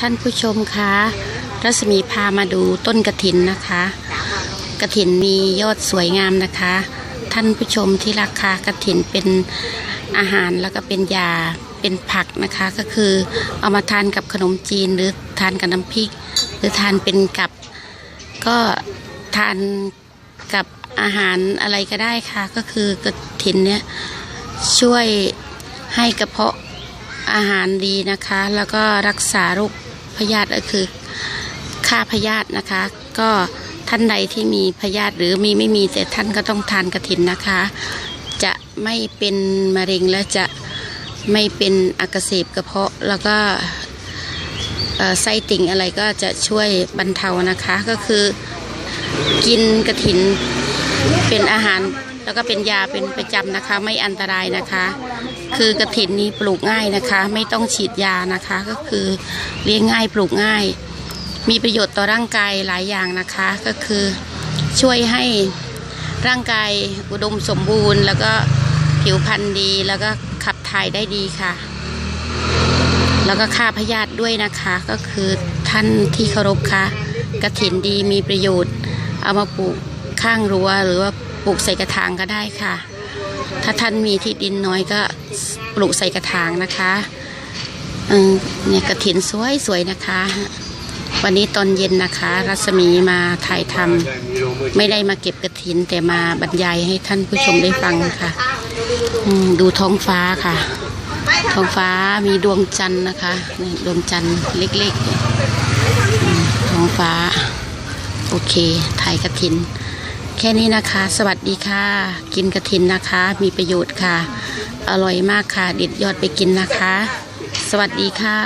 ท่านผู้ชมคะรัศมีพามาดูต้นกระถินนะคะ กระถินมียอดสวยงามนะคะ ท่านผู้ชมที่ราคากระถินเป็นอาหารแล้วก็เป็นยาเป็นผักนะคะ ก็คือเอามาทานกับขนมจีนหรือทานกับน้ำพริก หรือทานเป็นกับ ก็ทานกับอาหารอะไรก็ได้ค่ะ ก็คือกระถินเนี่ยช่วยให้กระเพาะ อาหารดีนะคะ แล้วก็รักษาโรคพยาธิก็คือฆ่าพยาธินะคะ ก็ท่านใดที่มีพยาธิหรือมีไม่มีแต่ท่านก็ต้องทานกระถินนะคะ จะไม่เป็นมะเร็งและจะไม่เป็นอักเสบกระเพาะแล้วก็ไส้ติ่งอะไรก็จะช่วยบรรเทานะคะก็คือกินกระถินเป็นอาหาร แล้วก็เป็นยาเป็นประจำนะคะ ไม่อันตรายนะคะ คือกระถินนี้ปลูกง่ายนะคะ ไม่ต้องฉีดยานะคะ ก็คือเลี้ยงง่ายปลูกง่าย มีประโยชน์ต่อร่างกายหลายอย่างนะคะ ก็คือช่วยให้ร่างกายอุดมสมบูรณ์ แล้วก็ผิวพรรณดีแล้วก็ขับถ่ายได้ดีค่ะ แล้วก็ฆ่าพยาธิด้วยนะคะ ก็คือท่านที่เคารพคะกระถินดีมีประโยชน์ เอามาปลูกข้างรั้วหรือว่า ปลูกใส่กระถางก็ได้ค่ะ ถ้าท่านมีที่ดินน้อยก็ปลูกใส่กระถางนะคะเนี่ยกระถินสวยสวยๆนะคะ วันนี้ตอนเย็นนะคะ รัศมีมาถ่ายทำไม่ได้มาเก็บกระถินแต่มาบรรยายให้ท่านผู้ชมได้ฟังค่ะดูท้องฟ้าค่ะ ท้องฟ้ามีดวงจันทร์นะคะดวงจันทร์เล็กๆท้องฟ้า โอเค ถ่ายกระถิน แค่นี้นะคะ สวัสดีค่ะ กินกระถินนะคะ มีประโยชน์ค่ะ อร่อยมากค่ะ เด็ดยอดไปกินนะคะ สวัสดีค่ะ